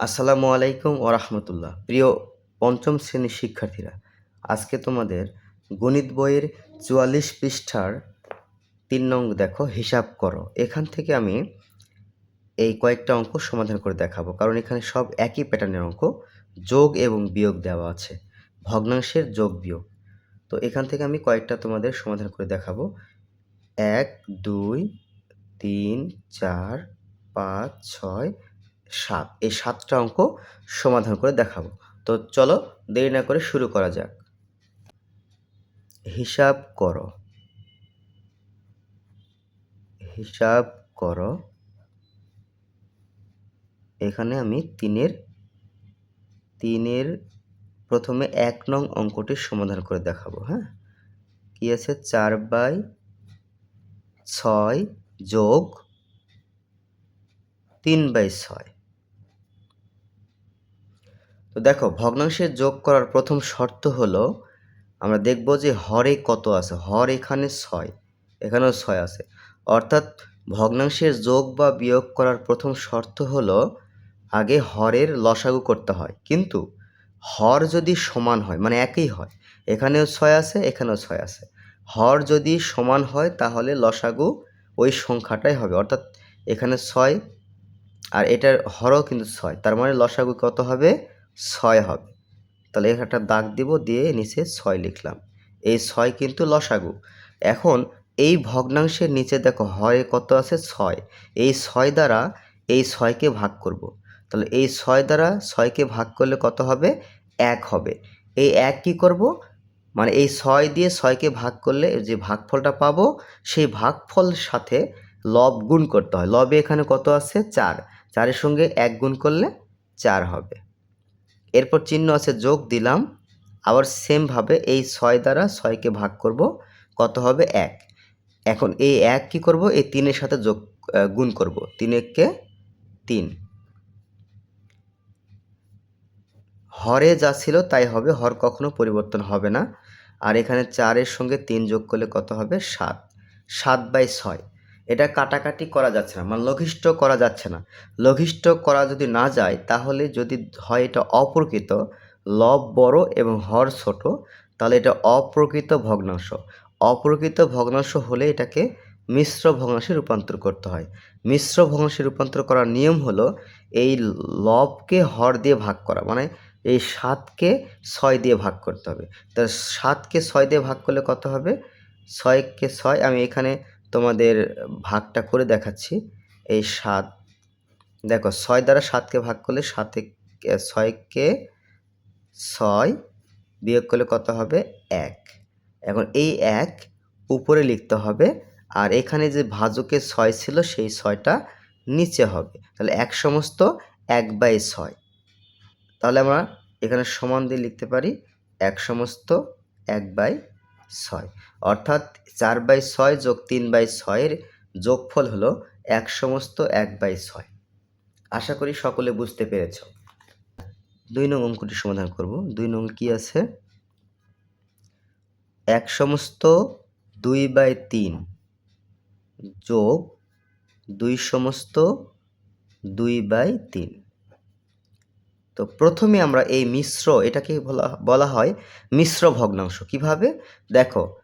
আসসালামু আলাইকুম ও রাহমাতুল্লাহ। প্রিয় পঞ্চম শ্রেণির শিক্ষার্থীরা, আজকে তোমাদের গণিত বইয়ের চুয়াল্লিশ পৃষ্ঠার তিন নং দেখো, হিসাব করো। এখান থেকে আমি এই কয়েকটা অঙ্ক সমাধান করে দেখাবো। কারণ এখানে সব একই প্যাটার্নের অঙ্ক, যোগ এবং বিয়োগ দেওয়া আছে। ভগ্নাংশের যোগ বিয়োগ। তো এখান থেকে আমি কয়েকটা তোমাদের সমাধান করে দেখাবো। এক, দুই, তিন, চার, পাঁচ, ছয় সাত। এই সাতটা অঙ্ক সমাধান করে দেখাবো। তো চলো দেরি না করে শুরু করা যাক। হিসাব করো। হিসাব করো। এখানে আমি তিনের তিনের প্রথমে এক নং অঙ্কটি সমাধান করে দেখাবো হ্যাঁ? কি আছে? চার বাই ছয় যোগ তিন বাই ছয়। তো দেখো ভগ্নাংশের যোগ করার প্রথম শর্ত হলো, আমরা দেখব যে হরে কত আছে। হর এখানে ছয়, এখানেও ছয় আছে। অর্থাৎ ভগ্নাংশের যোগ বা বিয়োগ করার প্রথম শর্ত হলো, আগে হরের লসাগু করতে হয়। কিন্তু হর যদি সমান হয় মানে একই হয়, এখানেও ছয় আছে, এখানেও ছয় আছে। হর যদি সমান হয়, তাহলে লসাগু ওই সংখ্যাটাই হবে। অর্থাৎ এখানে ছয় আর এটার হরও কিন্তু ছয়, তার মানে লসাগু কত হবে? ছয় হবে। তাহলে একটা দাগ দিব, দিয়ে নিচে ছয় লিখলাম। এই ছয় কিন্তু লসাগু। এখন এই ভগ্নাংশের নিচে দেখো, হয় কত আছে? ছয়। এই ছয় দ্বারা এই ছয়কে ভাগ করব। তাহলে এই ছয় দ্বারা ছয়কে ভাগ করলে কত হবে? এক হবে। এই এক কি করব? মানে এই ছয় দিয়ে ছয়কে ভাগ করলে যে ভাগফলটা পাবো, সেই ভাগফলের সাথে লব গুণ করতে হয়। লবে এখানে কত আছে? চার। চারের সঙ্গে এক গুণ করলে চার হবে। এরপর চিহ্ন আছে যোগ দিলাম। আবার সেমভাবে এই ছয় দ্বারা ছয়কে ভাগ করব। কত হবে এক? এখন এই এক কি করব? এই তিনের সাথে যোগ গুণ করব। তিন এককে তিন। হরে যা ছিল তাই হবে, হর কখনো পরিবর্তন হবে না। আর এখানে চারের সঙ্গে তিন যোগ করলে কত হবে? সাত। সাত বাই ছয়। এটা কাটাকাটি করা যাচ্ছে না মানে লঘিষ্ঠ করা যাচ্ছে না। লঘিষ্ঠ করা যদি না যায়, তাহলে যদি হয় এটা অপ্রকৃত, লব বড় এবং হর ছোট, তাহলে এটা অপ্রকৃত ভগ্নাংশ। অপ্রকৃত ভগ্নাংশ হলে এটাকে মিশ্র ভগ্নাংশে রূপান্তর করতে হয়। মিশ্র ভগ্নাংশে রূপান্তর করার নিয়ম হলো এই লবকে হর দিয়ে ভাগ করা মানে এই সাতকে ছয় দিয়ে ভাগ করতে হবে। তা সাতকে ছয় দিয়ে ভাগ করলে কত হবে? ছয়কে ছয়, আমি এখানে তোমাদের ভাগটা করে দেখাচ্ছি। এই সাত, দেখো ছয় দ্বারা সাতকে ভাগ করলে সাতে ছয়কে ছয় বিয়োগ করলে কত হবে? এক। এখন এই এক উপরে লিখতে হবে আর এখানে যে ভাজকে ছয় ছিল সেই ছয়টা নিচে হবে। তাহলে এক সমস্ত এক বাই ছয়। তাহলে আমরা এখানে সমান দিয়ে লিখতে পারি এক সমস্ত এক বাই ছয়। অর্থাৎ চার বাই ছয় যোগ তিন বাই ছয়ের যোগফল হলো এক সমস্ত এক বাই ছয়। আশা করি সকলে বুঝতে পেরেছ। দুই নং অঙ্কটি সমাধান করব। দুই নং কি আছে? এক সমস্ত দুই বাই তিন যোগ দুই সমস্ত দুই বাই তিন। তো প্রথমে আমরা এই মিশ্র এটাকে বলা বলা হয় মিশ্র ভগ্নাংশ। কীভাবে? দেখো,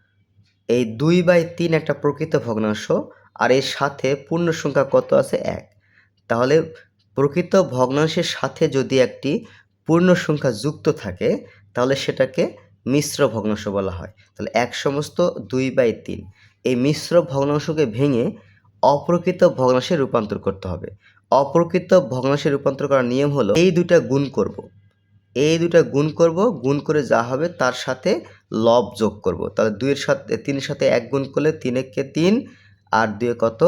এই দুই বাই তিন একটা প্রকৃত ভগ্নাংশ আর এর সাথে পূর্ণ সংখ্যা কত আছে? এক। তাহলে প্রকৃত ভগ্নাংশের সাথে যদি একটি পূর্ণ সংখ্যা যুক্ত থাকে, তাহলে সেটাকে মিশ্র ভগ্নাংশ বলা হয়। তাহলে এক সমস্ত দুই বাই তিন। এই মিশ্র ভগ্নাংশকে ভেঙে অপ্রকৃত ভগ্নাংশে রূপান্তর করতে হবে। অপ্রকৃত ভগ্নাংশে রূপান্তর করার নিয়ম হলো, এই দুটা গুণ করব। এই দুটা গুণ করব, গুণ করে যা হবে তার সাথে লব যোগ করব। তাহলে দুইয়ের সাথে, তিনের সাথে এক গুণ করলে তিন এককে তিন, আর দুয়ে কত?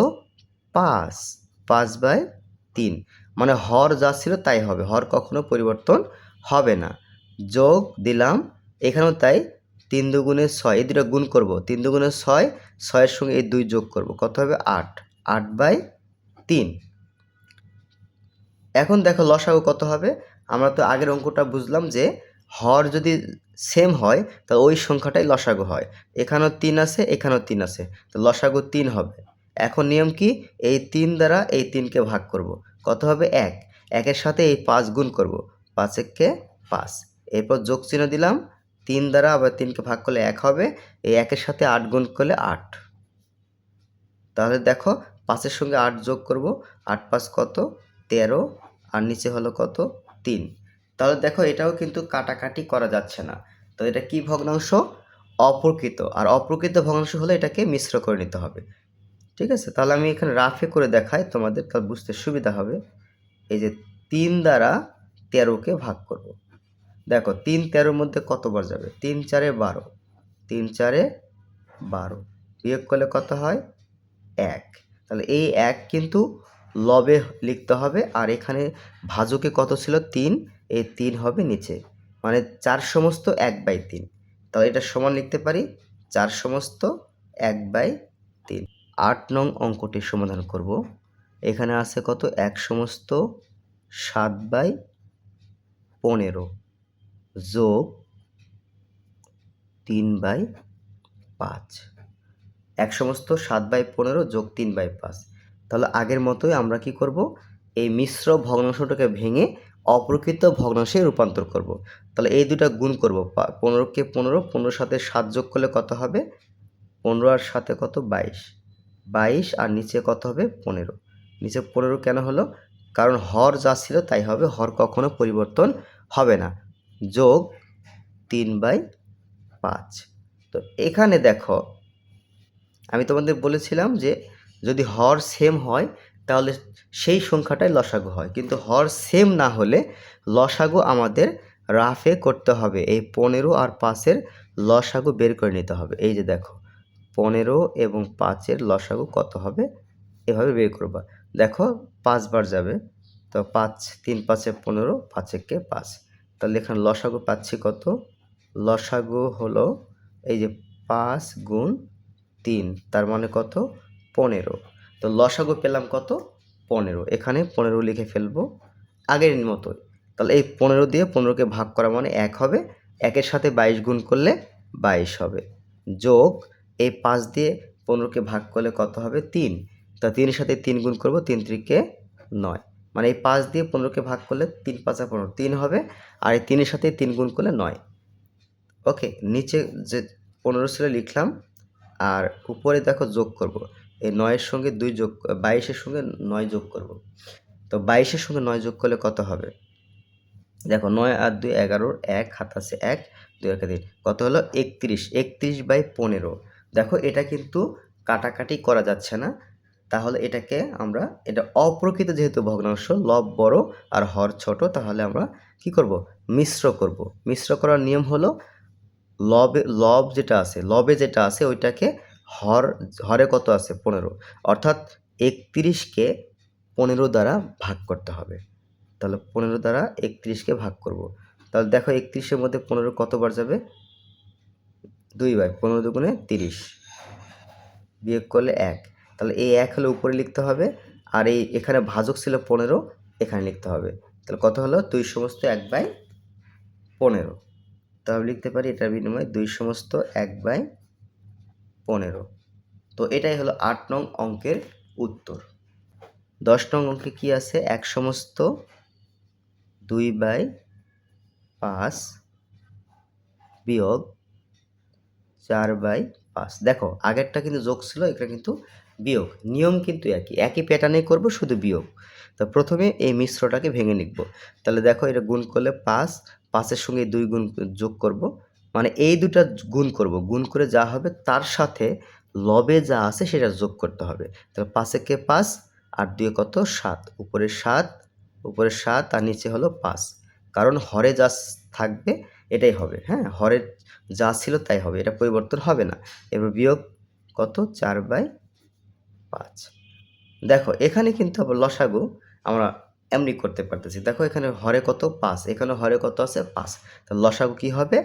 পাঁচ। পাঁচ বাই তিন। মানে হর যা ছিল তাই হবে। হর কখনো পরিবর্তন হবে না। যোগ দিলাম, এখানেও তাই তিন দুগুণে ছয়। এই দুটো গুণ করব। তিন দুগুণে ছয়, ছয়ের সঙ্গে এই দুই যোগ করব। কত হবে? আট। আট বাই তিন। এখন দেখো লসাগু কত হবে? আমরা তো আগের অঙ্কটা বুঝলাম যে হর যদি সেম হয় তাহলে ওই সংখ্যাটাই লসাগু হয়। এখানেও তিন আছে, এখানেও তিন আছে। তো লসাগু তিন হবে। এখন নিয়ম কি? এই তিন দ্বারা এই তিনকে ভাগ করব। কত হবে? এক। একের সাথে এই পাঁচ গুণ করব। পাঁচ একে পাঁচ। এরপর যোগ চিহ্ন দিলাম। তিন দ্বারা আবার তিনকে ভাগ করলে এক হবে। এই একের সাথে আট গুণ করলে আট। তাহলে দেখো পাঁচের সঙ্গে আট যোগ করব। আট পাঁচ কত? তেরো। নিচে হলো কত? তিন। তাহলে দেখো এটাও কিন্তু কাটাকাটি করা যাচ্ছে না। তো এটা কি ভগ্নাংশ? অপ্রকৃত। আর অপ্রকৃত ভগ্নাংশ হলে এটাকে মিশ্র করে নিতে হবে। ঠিক আছে? তাহলে আমি এখানে রাফে করে দেখাই, তোমাদের তাহলে বুঝতে সুবিধা হবে। এই যে তিন দ্বারা তেরোকে ভাগ করব। দেখো, তিন তেরোর মধ্যে কতবার যাবে? তিন চারে বারো। তিন চারে বারো। বিয়োগ করলে কত হয়? এক। তাহলে এই এক কিন্তু লবে লিখতে হবে আর এখানে ভাজকে কত ছিল? তিন। এই তিন হবে নিচে। মানে চার সমস্ত এক বাই তিন। তাহলে এটা সমান লিখতে পারি? চার সমস্ত এক বাই তিন। আট নং অঙ্কটির সমাধান করব। এখানে আছে কত? এক সমস্ত সাত বাই পনেরো যোগ তিন বাই পাঁচ। এক সমস্ত সাত বাই পনেরো যোগ তিন বাই পাঁচ। তাহলে আগের মতোই আমরা কি করব? এই মিশ্র ভগ্নাংশটাকে ভেঙে অপ্রকৃত ভগ্নাংশে রূপান্তর করব। তাহলে এই দুটা গুণ করব। পনেরোকে পনেরো পনেরোর সাথে সাত যোগ করলে কত হবে? পনেরো আর সাথে কত? বাইশ। বাইশ আর নিচে কত হবে? পনেরো। নিচে পনেরো কেন হলো? কারণ হর যা ছিল তাই হবে, হর কখনো পরিবর্তন হবে না। যোগ তিন বাই পাঁচ। তো এখানে দেখো, আমি তোমাদের বলেছিলাম যে যদি হর সেম হয়, তাহলে সেই সংখ্যাটাই লসাগু হয়। কিন্তু হর সেম না হলে লসাগু আমাদের রাফে করতে হবে। এই পনেরো আর পাঁচের লসাগু বের করে নিতে হবে। এই যে দেখো, পনেরো এবং পাঁচের লসাগু কত হবে? এভাবে বের করবা। দেখো পাঁচবার যাবে। তো পাঁচ, তিন, পাঁচে পনেরো, পাঁচ একে পাঁচ? তাহলে এখানে লসাগু পাচ্ছি কত? লসাগু হলো এই যে পাঁচ গুণ তিন। তার মানে কত? পনেরো। তো লসাগু পেলাম কত? পনেরো। এখানে পনেরো লিখে ফেলব। আগের মতোই। তাহলে এই পনেরো দিয়ে পনেরোকে ভাগ করা মানে এক হবে। একের সাথে বাইশ গুণ করলে বাইশ হবে। যোগ এই পাঁচ দিয়ে পনেরোকে ভাগ করলে কত হবে? তিন। তা তিনের সাথে তিন গুণ করব, তিন ত্রিকে নয়। মানে এই পাঁচ দিয়ে পনেরোকে ভাগ করলে তিন পাঁচা পনেরো, তিন হবে। আর এই তিনের সাথে তিন গুণ করলে নয়। ওকে, নিচে যে পনেরো ছিল লিখলাম। আর উপরে দেখো যোগ করব। এই নয়ের সঙ্গে দুই যোগ, বাইশের সঙ্গে নয় যোগ করব। তো বাইশের সঙ্গে নয় যোগ করলে কত হবে? দেখো, নয় আর দুই এগারোর এক হাত আছে এক, দুই একে কত হলো? একত্রিশ। একত্রিশ বাই পনেরো। দেখো, এটা কিন্তু কাটাকাটি করা যাচ্ছে না। তাহলে এটাকে আমরা, এটা অপ্রকৃত যেহেতু ভগ্নাংশ, লব বড় আর হর ছোট, তাহলে আমরা কি করব? মিশ্র করব। মিশ্র করার নিয়ম হলো, লবে, লব যেটা আছে, লবে যেটা আছে, ওইটাকে হর, হরে কত আছে? পনেরো। অর্থাৎ একত্রিশকে পনেরো দ্বারা ভাগ করতে হবে। তাহলে পনেরো দ্বারা একত্রিশকে ভাগ করব। তাহলে দেখো একত্রিশের মধ্যে পনেরো কতবার যাবে? দুইবার পনেরো দুগুণে তিরিশ। বিয়োগ করলে এক। তাহলে এই এক হলে উপরে লিখতে হবে। আর এই এখানে ভাজক ছিল পনেরো, এখানে লিখতে হবে। তাহলে কত হলো? দুই সমস্ত এক বাই পনেরো। তাহলে লিখতে পারি এটার বিনিময়ে দুই সমস্ত এক বাই পনেরো। তো এটাই হলো আট নং অঙ্কের উত্তর। দশ নং অঙ্কে কি আছে? এক সমস্ত দুই বাই পাঁচ বিয়োগ চার বাই পাঁচ। দেখো, আগেরটা কিন্তু যোগ ছিল এটা কিন্তু বিয়োগ। নিয়ম কিন্তু একই। একই প্যাটার্নে করব, শুধু বিয়োগ। তো প্রথমে এই মিশ্রটাকে ভেঙে লিখব। তাহলে দেখো, এটা গুণ করলে পাঁচ, পাঁচের সঙ্গে দুই গুণ যোগ করব। মানে এই দুটা গুণ করব। গুণ করে যা হবে তার সাথে লবে যা আছে সেটা যোগ করতে হবে। তাহলে পাঁচে কে পাঁচ আর দুয়ে কত? সাত। উপরে সাত উপরে সাত আর নিচে হলো পাঁচ। কারণ হরে যা থাকবে এটাই হবে হ্যাঁ? হরের যা ছিল তাই হবে, এটা পরিবর্তন হবে না। এবার বিয়োগ কত? চার বাই পাঁচ। দেখো, এখানে কিন্তু আবার লসাগু আমরা এমনি করতে পারতেছি। দেখো, এখানে হরে কত? পাঁচ। এখানে হরে কত আছে? পাঁচ। তো লসাগু কী হবে?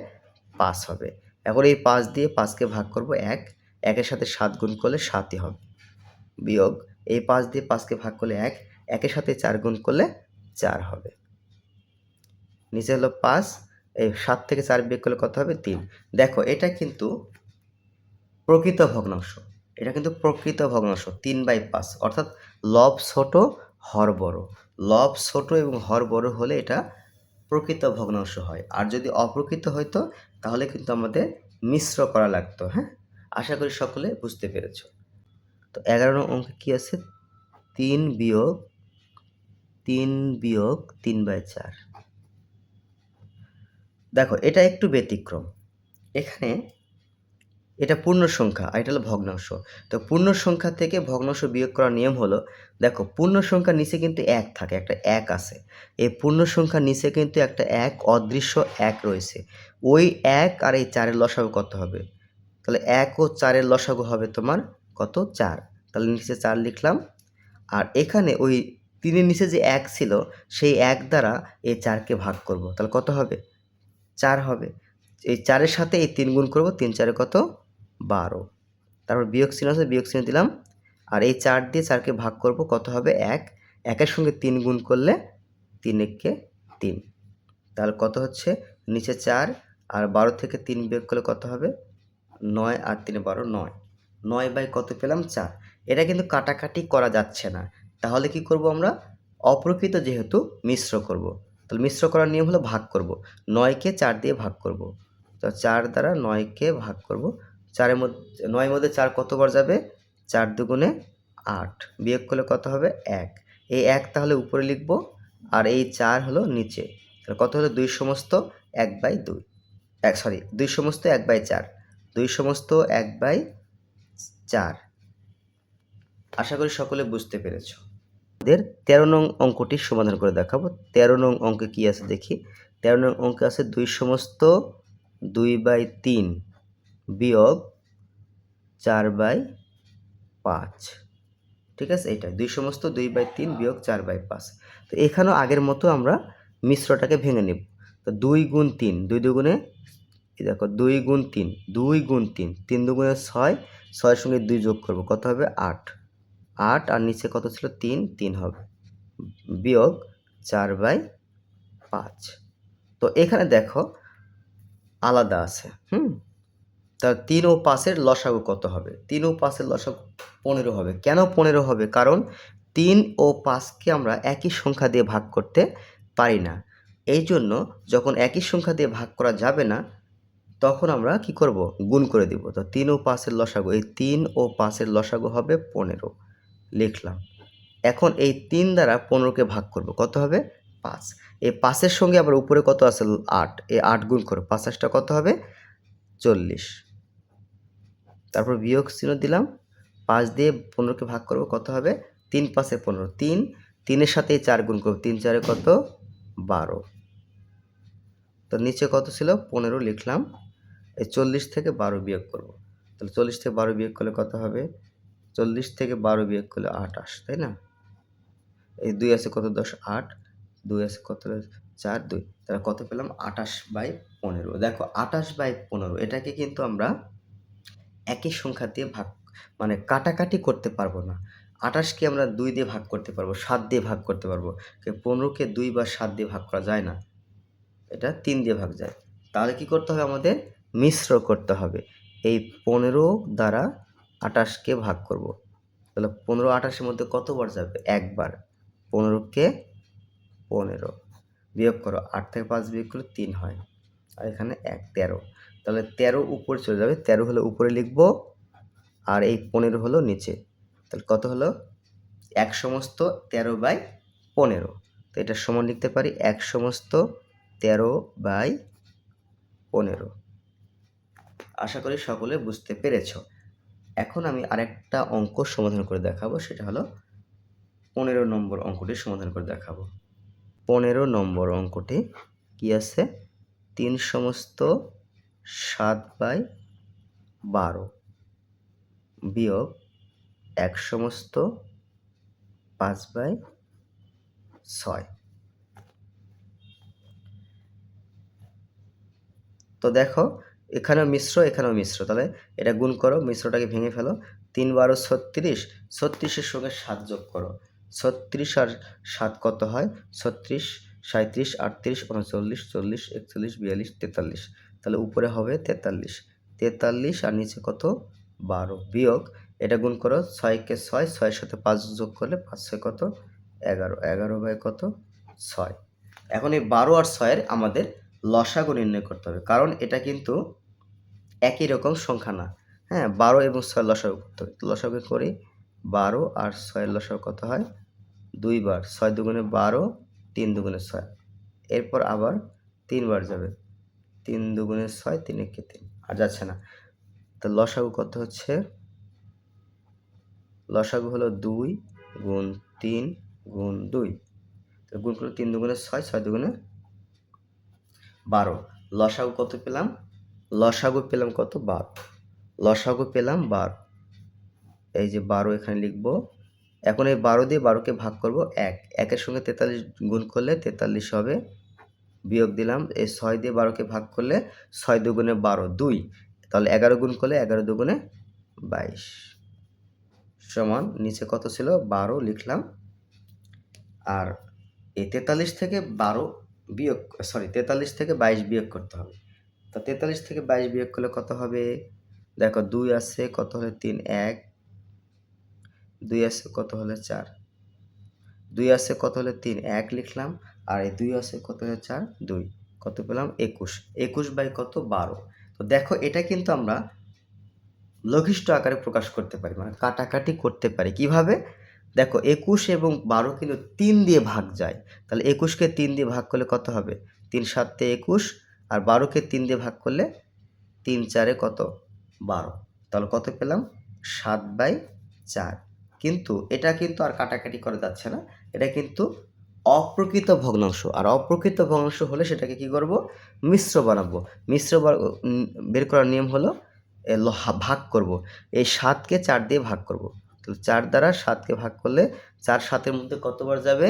পাঁচ হবে। এখন এই পাঁচ দিয়ে পাঁচকে ভাগ করব এক। একের সাথে সাত গুণ করলে সাতই হবে। বিয়োগ, এই পাঁচ দিয়ে পাঁচকে ভাগ করলে এক। একের সাথে চার গুণ করলে চার হবে। নিচে হলো পাঁচ। এই সাত থেকে চার বিয়োগ করলে কত হবে? তিন। দেখো, এটা কিন্তু প্রকৃত ভগ্নাংশ। এটা কিন্তু প্রকৃত ভগ্নাংশ, তিন বাই পাঁচ। অর্থাৎ লব ছোট, হর বড়। লব ছোট এবং হর বড় হলে এটা প্রকৃত ভগ্নাংশ হয়। আর যদি অপ্রকৃত হইতো তাহলে কিন্তু আমাদের মিশ্র করা লাগতো হ্যাঁ? আশা করি সকলে বুঝতে পেরেছ। তো এগারো নং অঙ্কে কী আছে? তিন বিয়োগ তিন বিয়োগ তিন বাই চার। দেখো, এটা একটু ব্যতিক্রম। এখানে এটা পূর্ণ সংখ্যা, আর এটা হলো ভগ্নাংশ। তো পূর্ণ সংখ্যা থেকে ভগ্নাংশ বিয়োগ করার নিয়ম হলো, দেখো, পূর্ণ সংখ্যার নিচে কিন্তু এক থাকে, একটা এক আছে। এই পূর্ণ সংখ্যার নিচে কিন্তু একটা এক, অদৃশ্য এক রয়েছে। ওই এক আর এই চারের লসাগু কত হবে? তাহলে এক ও চারের লসাগু হবে তোমার কত? চার। তাহলে নিচে চার লিখলাম। আর এখানে ওই তিনের নিচে যে এক ছিল, সেই এক দ্বারা এই চারকে ভাগ করব। তাহলে কত হবে? চার হবে। এই চারের সাথে এই তিন গুণ করব, তিন চারে কত? বারো। তারপর বিয়োগ চিহ্ন আছে, বিয়োগ চিহ্ন দিলাম। আর এই চার দিয়ে চারকে ভাগ করব, কত হবে? এক। একের সঙ্গে তিন গুণ করলে তিন একে তিন। তাহলে কত হচ্ছে? নিচে চার। আর বারো থেকে তিন বিয়োগ করলে কত হবে? নয় আর তিনে বারো, নয়। নয় বাই কত পেলাম? চার। এটা কিন্তু কাটাকাটি করা যাচ্ছে না। তাহলে কি করব আমরা? অপ্রকৃত যেহেতু মিশ্র করব। তাহলে মিশ্র করার নিয়ম হলো ভাগ করব। নয়কে চার দিয়ে ভাগ করব। তো চার দ্বারা নয়কে ভাগ করব। চারের মধ্যে, নয়ের মধ্যে চার কতবার যাবে? চার দুগুণে আট। বিয়োগ করলে কত হবে? এক। এই এক তাহলে উপরে লিখব আর এই চার হলো নিচে। তাহলে কত হলো? দুই সমস্ত এক বাই দুই। এক সরি দুই সমস্ত এক বাই চার। দুই সমস্ত এক বাই চার। আশা করি সকলে বুঝতে পেরেছ। আমাদের তেরো নং অঙ্কটি সমাধান করে দেখাবো। তেরো নং অঙ্কে কী আছে দেখি? তেরো নং অঙ্কে আছে দুই সমস্ত দুই বাই তিন বিয়োগ চার বাই পাঁচ। ঠিক আছে? এটা দুই সমস্ত দুই বাই তিন বিয়োগ চার বাই পাঁচ। তো এখানেও আগের মতো আমরা মিশ্রটাকে ভেঙে নেব। তো দুই গুণ তিন, দুই দুগুণে দেখো, দুই গুণ তিন, দুই গুণ তিন তিন দুগুণে ছয়, ছয়ের সঙ্গে দুই যোগ করব। কত হবে? আট। আট আর নিচে কত ছিল? তিন তিন হবে। বিয়োগ চার বাই পাঁচ। তো এখানে দেখো আলাদা আছে, হুম? তা তিন ও পাঁচের লসাগু কত হবে? তিন ও পাঁচের লসাগু পনেরো হবে। কেন পনেরো হবে? কারণ তিন ও পাঁচকে আমরা একই সংখ্যা দিয়ে ভাগ করতে পারি না। এই জন্য যখন একই সংখ্যা দিয়ে ভাগ করা যাবে না, তখন আমরা কি করব? গুণ করে দিব। তো তিন ও পাঁচের লসাগু, এই তিন ও পাঁচের লসাগু হবে পনেরো। লিখলাম। এখন এই তিন দ্বারা পনেরোকে ভাগ করব। কত হবে? পাঁচ। এই পাঁচের সঙ্গে আবার উপরে কত আছে? আট। এই আট গুণ করো। পাঁচ আটটা কত হবে? চল্লিশ। তারপর বিয়োগ চিহ্ন দিলাম। পাঁচ দিয়ে পনেরোকে ভাগ করব, কত হবে? তিন পাঁচে পনেরো। তিন। তিনের সাথে চার গুণ করব। তিন চারে কত? বারো। তো নিচে কত ছিল? পনেরো লিখলাম। এই চল্লিশ থেকে বারো বিয়োগ করব। তাহলে চল্লিশ থেকে বারো বিয়োগ করলে কত হবে? চল্লিশ থেকে বারো বিয়োগ করলে আটাশ তাই না? এই দুই আছে কত? দশ, আট। দুই আছে কত চার, দুই। তাহলে কত পেলাম? আঠাশ বাই পনেরো। দেখো, আঠাশ বাই পনেরো, এটাকে কিন্তু আমরা একই সংখ্যা দিয়ে ভাগ মানে কাটাকাটি করতে পারব না। আঠাশকে আমরা দুই দিয়ে ভাগ করতে পারব, সাত দিয়ে ভাগ করতে পারব। পনেরোকে দুই বা সাত দিয়ে ভাগ করা যায় না। এটা তিন দিয়ে ভাগ যায়। তাহলে কি করতে হবে আমাদের? মিশ্র করতে হবে। এই পনেরো দ্বারা আঠাশকে ভাগ করব। তাহলে পনেরো আঠাশের মধ্যে কতবার যাবে? একবার। পনেরোকে পনেরো। বিয়োগ করো আট থেকে পাঁচ বিয়োগ করলে তিন হয়। আর এখানে এক, তেরো। তাহলে তেরো উপরে চলে যাবে। তেরো হলো উপরে লিখব আর এই পনেরো হলো নিচে। তাহলে কত হলো? এক সমস্ত তেরো বাই পনেরো। তো এটা সমান লিখতে পারি এক সমস্ত তেরো বাই পনেরো। আশা করি সকলে বুঝতে পেরেছ। এখন আমি আরেকটা অঙ্ক সমাধান করে দেখাবো। সেটা হলো পনেরো নম্বর অঙ্কটি সমাধান করে দেখাবো। পনেরো নম্বর অঙ্কটি কি আছে? তিন সমস্ত সাত বাই বারো বিয়োগ এক সমস্ত পাঁচ বাই ছয়। তো দেখো, এখানেও মিশ্র এখানেও মিশ্র। তাহলে এটা গুণ করো, মিশ্রটাকে ভেঙে ফেলো। তিন বারো ছত্রিশ, ছত্রিশের সঙ্গে সাত যোগ করো। ছত্রিশ আর সাত কত হয়? ছত্রিশ সাঁত্রিশ আটত্রিশ, উনচল্লিশ, চল্লিশ, একচল্লিশ, বিয়াল্লিশ, তেতাল্লিশ। তাহলে উপরে হবে তেতাল্লিশ। তেতাল্লিশ আর নিচে কত? বারো। বিয়োগ, এটা গুণ করো ছয়কে ছয়, ছয়ের সাথে পাঁচ যোগ করলে পাঁচ ছয় কত? এগারো। এগারো বাই কত? ছয়। এখন এই বারো আর ছয়ের আমাদের লসাগু নির্ণয় করতে হবে। কারণ এটা কিন্তু একই রকম সংখ্যা না। হ্যাঁ বারো এবং ছয় লসাগু করতে হবে। লসাগু করি বারো আর ছয়ের লসাগু কত হয়? দুইবার। ছয় দুগুণে বারো, তিন দুগুণে ছয়। এরপর আবার তিনবার যাবে। তিন দুগুণে ছয়, তিন একে তিন। আর যাচ্ছে না। তো লসাগু কত হচ্ছে? লসাগু হলো দুই গুণ তিন গুণ দুই। তো গুণ করলে তিন দুগুণে ছয় ছয় দুগুণে বারো। লসাগু কত পেলাম? লসাগু পেলাম কত? বারো। লসাগু পেলাম বারো। এই যে বারো এখানে লিখব। এখন এই বারো দিয়ে বারোকে ভাগ করব এক। একের সঙ্গে তেতাল্লিশ গুণ করলে তেতাল্লিশ হবে। বিয়োগ দিলাম। এই ছয় দিয়ে বারোকে ভাগ করলে ছয় দুগুণে বারো, দুই। তাহলে এগারো গুণ করলে এগারো দুগুণে বাইশ। সমান নিচে কত ছিল? বারো লিখলাম। আর এই তেতাল্লিশ থেকে বারো বিয়োগ সরি তেতাল্লিশ থেকে বাইশ বিয়োগ করতে হবে। তো তেতাল্লিশ থেকে বাইশ বিয়োগ করলে কত হবে? দেখো দুই আছে, কত হলে তিন? এক। দুই আছে কত হলে চার? দুই আছে কত হলে তিন? এক লিখলাম, আর এই দুই আছে কত হলে চার? দুই। কত পেলাম? একুশ। একুশ বাই কত? বারো। তো দেখো, এটা কিন্তু আমরা লঘিষ্ঠ আকারে প্রকাশ করতে পারি মানে কাটাকাটি করতে পারি। কীভাবে? দেখো, একুশ এবং বারো কিন্তু তিন দিয়ে ভাগ যায়। তাহলে একুশকে তিন দিয়ে ভাগ করলে কত হবে? তিন সাতে একুশ, আর বারোকে তিন দিয়ে ভাগ করলে তিন চারে কত? বারো। তাহলে কত পেলাম? সাত বাই চার। কিন্তু এটা কিন্তু আর কাটাকাটি করা যাচ্ছে না। এটা কিন্তু অপ্রকৃত ভগ্নাংশ। আর অপ্রকৃত ভগ্নাংশ হলে সেটাকে কি করব? মিশ্র বানাবো। মিশ্র বের করার নিয়ম হলো ভাগ করব। এই সাতকে চার দিয়ে ভাগ করব। তো চার দ্বারা সাতকে ভাগ করলে চার সাতের মধ্যে কতবার যাবে?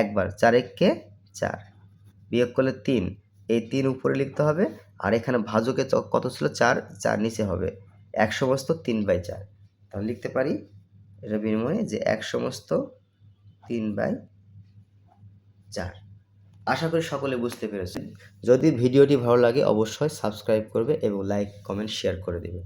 একবার। চার এককে চার। বিয়োগ করলে তিন। এই তিন উপরে লিখতে হবে। আর এখানে ভাজকে কত ছিল? চার। চার নিচে হবে। এক সমস্ত তিন বাই চার। তাহলে লিখতে পারি এটা বিনিময়ে যে এক সমস্ত তিন বাই চার। আশা করি সকলে বুঝতে পেরেছেন। যদি ভিডিওটি ভালো লাগে, অবশ্যই সাবস্ক্রাইব করবে এবং লাইক, কমেন্ট, শেয়ার করে দেবে।